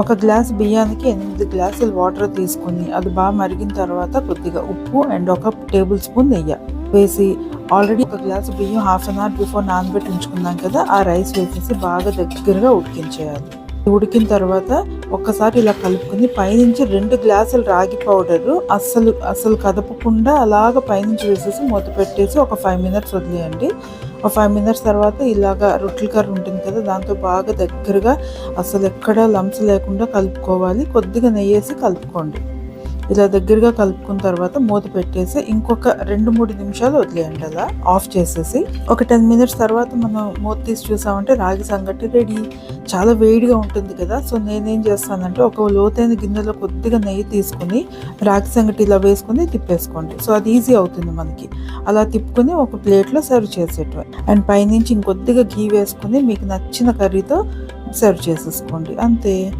ఒక గ్లాస్ బియ్యానికి ఎనిమిది గ్లాసులు వాటర్ తీసుకుని అది బాగా మరిగిన తర్వాత కొద్దిగా ఉప్పు అండ్ ఒక టేబుల్ స్పూన్ నెయ్యి వేసి ఆల్రెడీ ఒక గ్లాస్ బియ్యం హాఫ్ అన్ అవర్ బిఫోర్ నానబెట్టి ఉంచుకున్నాం కదా ఆ రైస్ వేసేసి బాగా దగ్గరగా ఉడికించేయాలి. ఉడికిన తర్వాత ఒక్కసారి ఇలా కలుపుకుని పైనుంచి రెండు గ్లాసులు రాగి పౌడరు అస్సలు అస్సలు కదపకుండా అలాగ పైనుంచి వేసేసి మూత పెట్టేసి ఒక ఫైవ్ మినిట్స్ వదిలేయండి. ఒక ఫైవ్ మినిట్స్ తర్వాత ఇలాగా రొట్టెల కర్ర ఉంటుంది కదా దాంతో బాగా దగ్గరగా అసలు ఎక్కడ లంప్స్ లేకుండా కలుపుకోవాలి. కొద్దిగా నెయ్యేసి కలుపుకోండి. ఇలా దగ్గరగా కలుపుకున్న తర్వాత మూత పెట్టేసి ఇంకొక రెండు మూడు నిమిషాలు వదిలేయండి అలా. ఆఫ్ చేసేసి ఒక టెన్ మినిట్స్ తర్వాత మనం మూత తీసి చూసామంటే రాగి సంగటి రెడీ. చాలా వేడిగా ఉంటుంది కదా. సో నేనేం చేస్తానంటే ఒక లోతైన గిన్నెలో కొద్దిగా నెయ్యి తీసుకుని రాగి సంగటి ఇలా వేసుకుని తిప్పేసుకోండి. సో అది ఈజీ అవుతుంది మనకి. అలా తిప్పుకొని ఒక ప్లేట్లో సర్వ్ చేసేటవి అండ్ పైనుంచి ఇంకొద్దిగా ఘీ వేసుకుని మీకు నచ్చిన కర్రీతో సర్వ్ చేసేసుకోండి. అంతే.